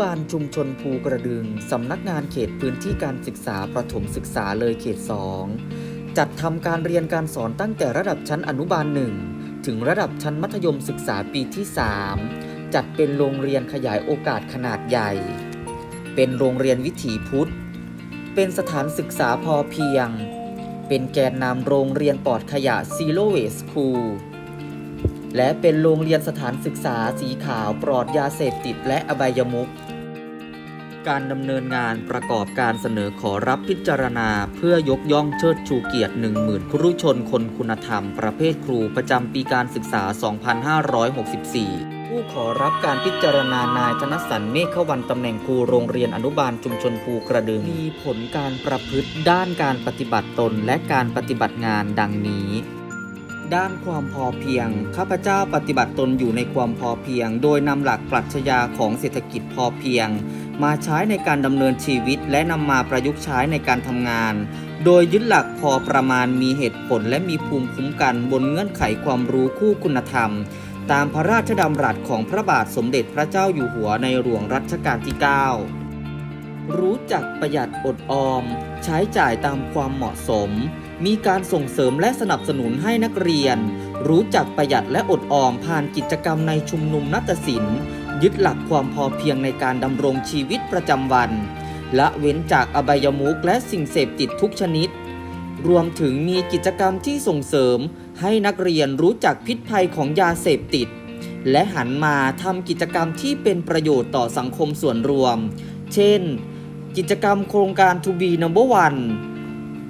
บาลชุมชนภูกระดึง สำนักงานเขตพื้นที่การศึกษาประถมศึกษาเลยเขต 2 จัดทำการเรียนการสอนตั้งแต่ระดับชั้นอนุบาล 1 ถึงระดับชั้นมัธยมศึกษาปีที่ 3 จัดเป็นโรงเรียนขยายโอกาสขนาดใหญ่ เป็นโรงเรียนวิถีพุทธ เป็นสถานศึกษาพอเพียง เป็นแกนนำโรงเรียนปลอดขยะ Zero Waste School และเป็นโรงเรียนสถานศึกษาสีขาวปลอดยาเสพติดและอบายมุข การดำเนินงานประกอบการเสนอขอรับพิจารณา เพื่อยกย่องเชิดชูเกียรติ 10,000 ครุชนคนคุณธรรม ประเภทครูประจำปีการศึกษา 2564 ผู้ขอรับการพิจารณานายธนสันเมฆวันตำแหน่งครูโรงเรียนอนุบาลชุมชนภูกระดึง มีผลการประพฤติด้านการปฏิบัติตนและการปฏิบัติงานดังนี้ ด้านความพอเพียง ข้าพเจ้าปฏิบัติตนอยู่ในความพอเพียง โดยนำหลักปรัชญาของเศรษฐกิจพอเพียง มาใช้ในการดำเนินชีวิต และนำมาประยุกต์ใช้ในการทำงาน โดยยึดหลักพอประมาณมีเหตุผลและมีภูมิคุ้มกันบนเงื่อนไขความรู้คู่คุณธรรม ตามพระราชดำรัสของพระบาทสมเด็จพระเจ้าอยู่หัวในหลวงรัชกาลที่ 9 รู้จักประหยัดอดออม ใช้จ่ายตามความเหมาะสม มีการส่งเสริมและสนับสนุนให้นักเรียน รู้จักประหยัดและอดออมผ่านกิจกรรมในชุมนุมนัตศิลป์ยึดหลักความพอเพียงในการดำรงชีวิตประจำวัน ละเว้นจากอบายมุขและสิ่งเสพติดทุกชนิด รวมถึงมีกิจกรรมที่ส่งเสริม ให้นักเรียนรู้จักพิษภัยของยาเสพติด และหันมาทำกิจกรรมที่เป็นประโยชน์ต่อสังคมส่วนรวม เช่น กิจกรรมโครงการ To be number one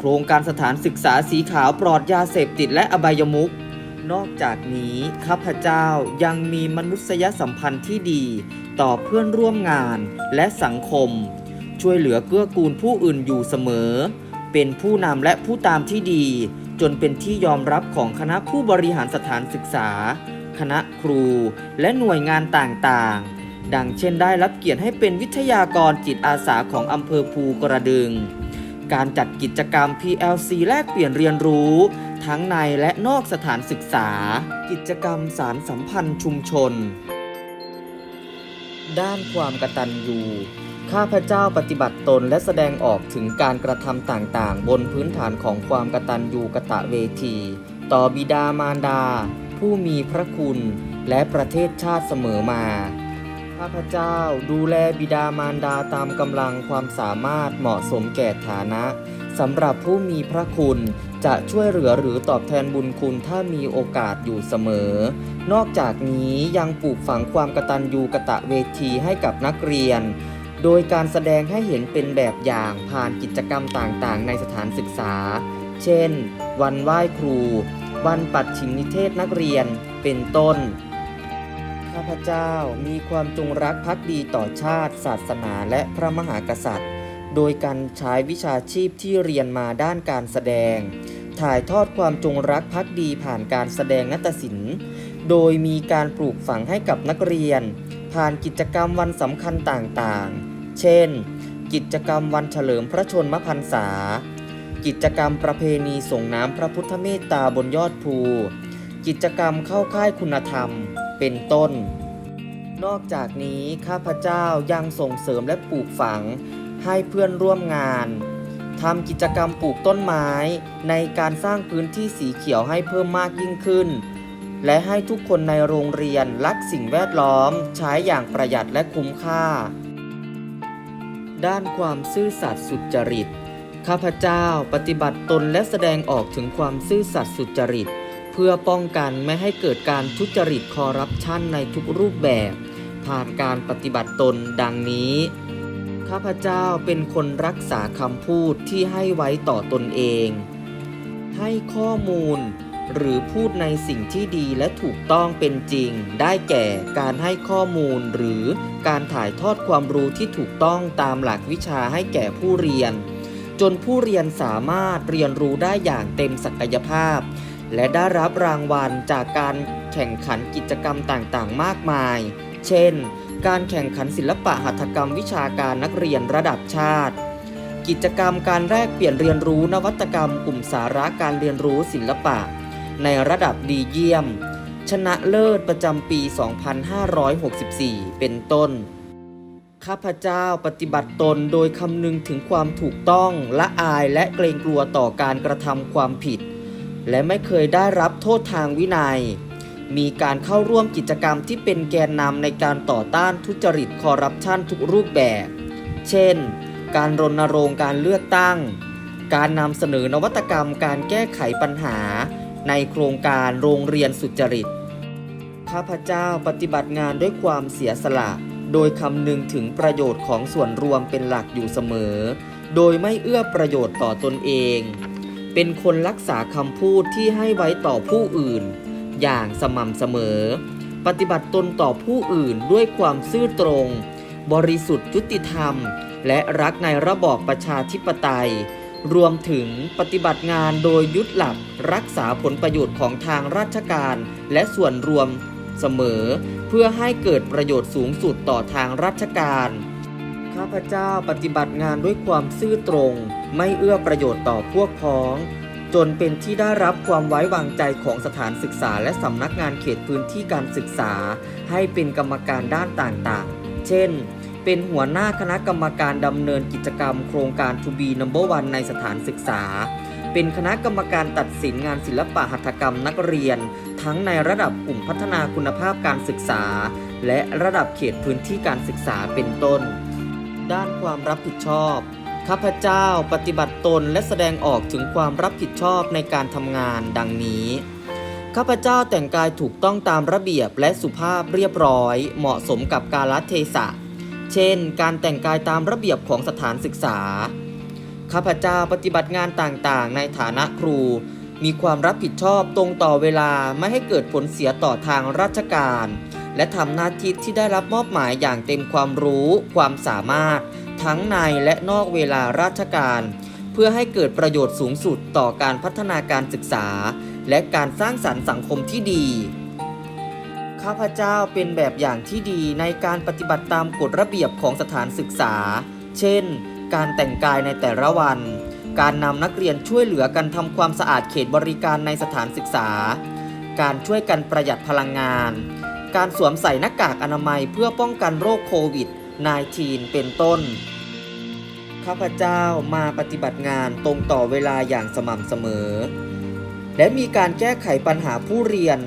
โครงการสถานศึกษาสีขาวปลอดยาเสพติดและอบายมุขนอกจากนี้ข้าพเจ้ายังมีมนุษยสัมพันธ์ที่ดี ต่อเพื่อนร่วมงานและสังคม ช่วยเหลือเกื้อกูลผู้อื่นอยู่เสมอ เป็นผู้นำและผู้ตามที่ดี จนเป็นที่ยอมรับของคณะผู้บริหารสถานศึกษา คณะครูและหน่วยงานต่างๆ ดังเช่นได้รับเกียรติให้เป็นวิทยากรจิตอาสาของอำเภอภูกระดึง การจัดกิจกรรม PLC แลกเปลี่ยนเรียนรู้ ทั้งในและนอกสถานศึกษา กิจกรรมสารสัมพันธ์ชุมชน ด้านความกตัญญูข้าพเจ้าปฏิบัติตนและแสดงออกถึงการกระทำต่างๆ บนพื้นฐานของความกตัญญูกะตะเวที ต่อบิดามารดา ผู้มีพระคุณ และประเทศชาติเสมอมา ข้าพเจ้าดูแลบิดามารดาตามกำลังความสามารถเหมาะสมแก่ฐานะสำหรับผู้มีพระคุณจะช่วยเหลือหรือตอบแทนบุญคุณถ้ามีโอกาสอยู่เสมอ นอกจากนี้ยังปลูกฝังความกตัญญูกะตะเวทีให้กับนักเรียน โดยการแสดงให้เห็นเป็นแบบอย่างผ่านกิจกรรมต่างๆ ในสถานศึกษา เช่น วันไหว้ครู วันปัดชิมนิเทศนักเรียน เป็นต้นาพเจ้ามีความจงรักภักดีต่อชาติ ศาสนาและพระมหากษัตริย์ โดยการใช้วิชาชีพที่เรียนมาด้านการแสดง ถ่ายทอดความจงรักภักดีผ่านการแสดงนัตศิลป์ โดยมีการปลูกฝังให้กับนักเรียน ผ่านกิจกรรมวันสำคัญต่างๆ เช่น กิจกรรมวันเฉลิมพระชนมพรรษา กิจกรรมประเพณีส่งน้ำพระพุทธเมตตาบนยอดภู กิจกรรมเข้าค่ายคุณธรรม เป็นต้น นอกจากนี้ข้าพเจ้ายังส่งเสริมและปลูกฝังให้เพื่อนร่วมงานทำกิจกรรมปลูกต้นไม้ ในการสร้างพื้นที่สีเขียวให้เพิ่มมากยิ่งขึ้น และให้ทุกคนในโรงเรียนรักสิ่งแวดล้อม ใช้อย่างประหยัดและคุ้มค่า ด้านความซื่อสัตย์สุจริต ข้าพเจ้าปฏิบัติตนและแสดงออกถึงความซื่อสัตย์สุจริต เพื่อป้องกันไม่ให้เกิดการทุจริตคอร์รัปชันในทุกรูปแบบ ผ่านการปฏิบัติตนดังนี้ ข้าพเจ้าเป็นคนรักษาคำพูดที่ให้ไว้ต่อตนเอง ให้ข้อมูลหรือพูดในสิ่งที่ดีและถูกต้องเป็นจริง ได้แก่การให้ข้อมูลหรือการถ่ายทอดความรู้ที่ถูกต้องตามหลักวิชาให้แก่ผู้เรียน จนผู้เรียนสามารถเรียนรู้ได้อย่างเต็มศักยภาพ และได้รับรางวัลจากการแข่งขันกิจกรรมต่างๆ มากมาย เช่น การแข่งขันศิลปะหัตถกรรมวิชาการนักเรียนระดับชาติ กิจกรรมการแลกเปลี่ยนเรียนรู้นวัตกรรมกลุ่มสาระการเรียนรู้ศิลปะ ในระดับดีเยี่ยม ชนะเลิศประจำปี 2564 เป็นต้น ข้าพเจ้าปฏิบัติตนโดยคำนึงถึงความถูกต้องละอายและเกรงกลัวต่อการกระทำความผิด และไม่เคยได้รับโทษทางวินัย มีการเข้าร่วมกิจกรรมที่เป็นแกนนำในการต่อต้านทุจริตคอร์รัปชันทุกรูปแบบ เช่น การรณรงค์การเลือกตั้ง การนำเสนอนวัตกรรมการแก้ไขปัญหา ในโครงการโรงเรียนสุจริต ข้าพเจ้าปฏิบัติงานด้วยความเสียสละ โดยคำนึงถึงประโยชน์ของส่วนรวมเป็นหลักอยู่เสมอ โดยไม่เอื้อประโยชน์ต่อตนเอง เป็นคนรักษาคำพูดที่ให้ไว้ต่อผู้อื่น อย่างสม่ำเสมอ ปฏิบัติตนต่อผู้อื่นด้วยความซื่อตรง บริสุทธิ์ยุติธรรม และรักในระบอบประชาธิปไตย รวมถึงปฏิบัติงานโดยยึดหลัก รักษาผลประโยชน์ของทางราชการและส่วนรวมเสมอ เพื่อให้เกิดประโยชน์สูงสุดต่อทางราชการ ข้าพเจ้าปฏิบัติงานด้วยความซื่อตรง ไม่เอื้อประโยชน์ต่อพวกพ้อง จนเป็นที่ได้รับความไว้วางใจของสถานศึกษา และสำนักงานเขตพื้นที่การศึกษา ให้เป็นกรรมการด้านต่างๆ เช่น เป็นหัวหน้าคณะกรรมการดำเนินกิจกรรมโครงการ To be number one ในสถานศึกษา เป็นคณะกรรมการตัดสินงานศิลปะหัตถกรรมนักเรียน ทั้งในระดับกลุ่มพัฒนาคุณภาพการศึกษา และระดับเขตพื้นที่การศึกษาเป็นต้น ด้านความรับผิดชอบ ข้าพเจ้าปฏิบัติตนและแสดงออกถึงความรับผิดชอบในการทำงานดังนี้ ข้าพเจ้าแต่งกายถูกต้องตามระเบียบและสุภาพเรียบร้อย เหมาะสมกับกาลเทศะ เช่น การแต่งกายตามระเบียบของสถานศึกษา ข้าพเจ้าปฏิบัติงานต่างๆ ในฐานะครู มีความรับผิดชอบตรงต่อเวลาไม่ให้เกิดผลเสียต่อทางราชการ และทำหน้าที่ที่ได้รับมอบหมายอย่างเต็มความรู้ ความสามารถ ทั้งในและนอกเวลาราชการ เพื่อให้เกิดประโยชน์สูงสุดต่อการพัฒนาการศึกษา และการสร้างสรรค์สังคมที่ดี ข้าพเจ้าเป็นแบบอย่างที่ดีในการปฏิบัติตามกฎระเบียบของสถานศึกษา เช่น การแต่งกายในแต่ละวัน การนำนักเรียนช่วยเหลือกันทำความสะอาดเขตบริการในสถานศึกษา การช่วยกันประหยัดพลังงาน การสวมใส่หน้ากากอนามัยเพื่อป้องกันโรคโควิด -19 เป็นต้น ข้าพเจ้ามาปฏิบัติงานตรงต่อเวลาอย่างสม่ำเสมอ และมีการแก้ไขปัญหาผู้เรียน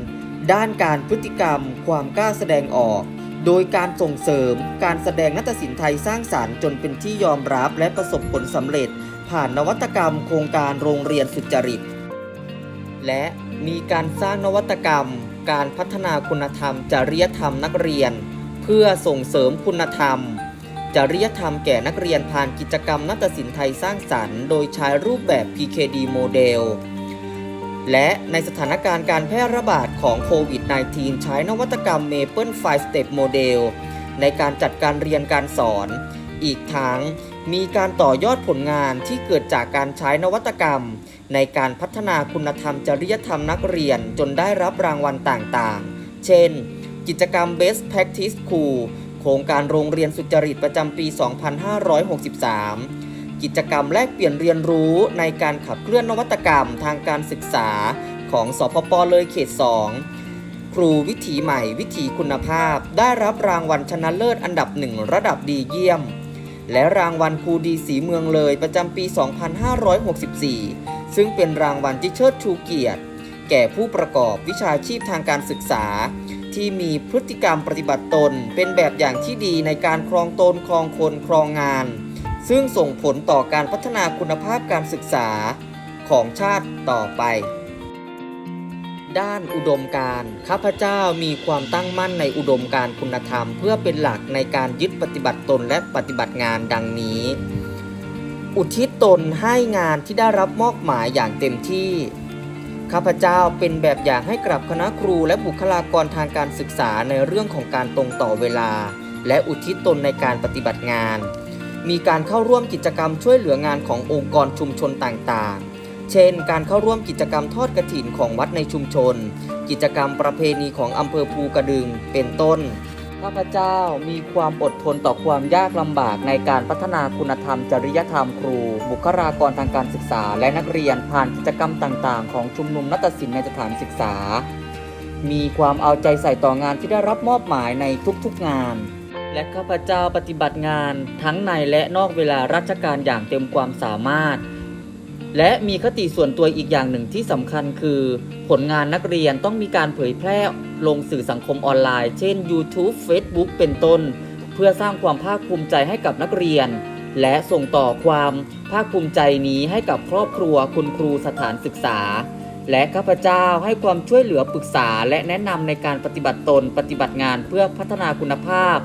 ด้านการพฤติกรรม ความกล้าแสดงออก โดยการส่งเสริมการแสดงนาฏศิลป์ไทยสร้างสารรค์จนเป็นที่ยอมรับและประสบผลสำเร็จ ผ่านนวัตกรรมโครงการโรงเรียนสุจริต และมีการสร้างนวัตกรรม การพัฒนาคุณธรรม จริยธรรมนักเรียน เพื่อส่งเสริมคุณธรรม จริยธรรมแก่นักเรียนผ่านกิจกรรมนาฏศิลป์ไทยสร้างสรรค์ โดยใช้รูปแบบ PKD โมเดลและในสถานการณ์การแพร่ระบาดของโควิด -19 ใช้นวัตกรรม Maple 5 Step Model ในการจัดการเรียนการสอน อีกทั้งมีการต่อยอดผลงานที่เกิดจากการใช้นวัตกรรม ในการพัฒนาคุณธรรมจริยธรรมนักเรียนจนได้รับรางวัลต่างๆ เช่น กิจกรรม Best Practice School โครงการโรงเรียนสุจริตประจำปี 2563 กิจกรรมแลกเปลี่ยนเรียนรู้ในการขับเคลื่อนนวัตกรรมทางการศึกษาของสพปเลยเขต 2 ครูวิถีใหม่วิถีคุณภาพ ได้รับรางวัลชนะเลิศอันดับหนึ่งระดับดีเยี่ยม และรางวัลครูดีสีเมืองเลยประจำปี 2564 ซึ่งเป็นรางวัลที่เชิดชูเกียรติ แก่ผู้ประกอบวิชาชีพทางการศึกษา ที่มีพฤติกรรมปฏิบัติตน เป็นแบบอย่างที่ดีในการครองตนครองคนครองงาน ซึ่งส่งผลต่อการพัฒนาคุณภาพการศึกษาของชาติต่อไป ด้านอุดมการข้าพเจ้ามีความตั้งมั่นในอุดมการคุณธรรม เพื่อเป็นหลักในการยึดปฏิบัติตนและปฏิบัติงานดังนี้ อุทิศตนให้งานที่ได้รับมอบหมายอย่างเต็มที่ ข้าพเจ้าเป็นแบบอย่างให้กับคณะครูและบุคลากรทางการศึกษาในเรื่องของการตรงต่อเวลา และอุทิศตนในการปฏิบัติงาน มีการเข้าร่วมกิจกรรมช่วยเหลืองานขององค์กรชุมชนต่างๆ เช่น การเข้าร่วมกิจกรรมทอดกระถินของวัดในชุมชน กิจกรรมประเพณีของอำเภอภูกระดึง เป็นต้น ข้าพเจ้ามีความอดทนต่อความยากลำบากในการพัฒนาคุณธรรม จริยธรรมครู บุคลากรทางการศึกษา และนักเรียนผ่านกิจกรรมต่างๆ ของชุมนุมนัตศิลป์ในสถานศึกษา มีความเอาใจใส่ต่องานที่ได้รับมอบหมายในทุกๆงาน และข้าพเจ้าปฏิบัติงานทั้งในและนอกเวลาราชการอย่างเต็มความสามารถ และมีคติส่วนตัวอีกอย่างหนึ่งที่สำคัญคือ ผลงานนักเรียนต้องมีการเผยแพร่ ลงสื่อสังคมออนไลน์ เช่น YouTube Facebook เป็นต้น เพื่อสร้างความภาคภูมิใจให้กับนักเรียน และส่งต่อความภาคภูมิใจนี้ให้กับครอบครัวคุณครูสถานศึกษา และข้าพเจ้าให้ความช่วยเหลือปรึกษา และแนะนำในการปฏิบัติตนปฏิบัติงานเพื่อพัฒนาคุณภาพ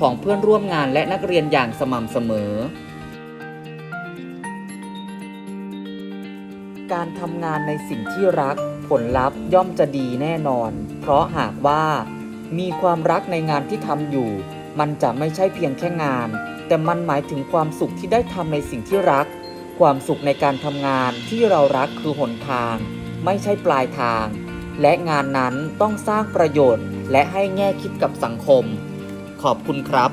ของเพื่อนร่วมงานและนักเรียนอย่างสม่ำเสมอการทำงานในสิ่งที่รัก ผลลัพธ์ย่อมจะดีแน่นอน เพราะหากว่ามีความรักในงานที่ทำอยู่ มันจะไม่ใช่เพียงแค่งาน แต่มันหมายถึงความสุขที่ได้ทำในสิ่งที่รัก ความสุขในการทำงานที่เรารักคือหนทาง ไม่ใช่ปลายทาง และงานนั้นต้องสร้างประโยชน์ และให้แง่คิดกับสังคม ขอบคุณครับ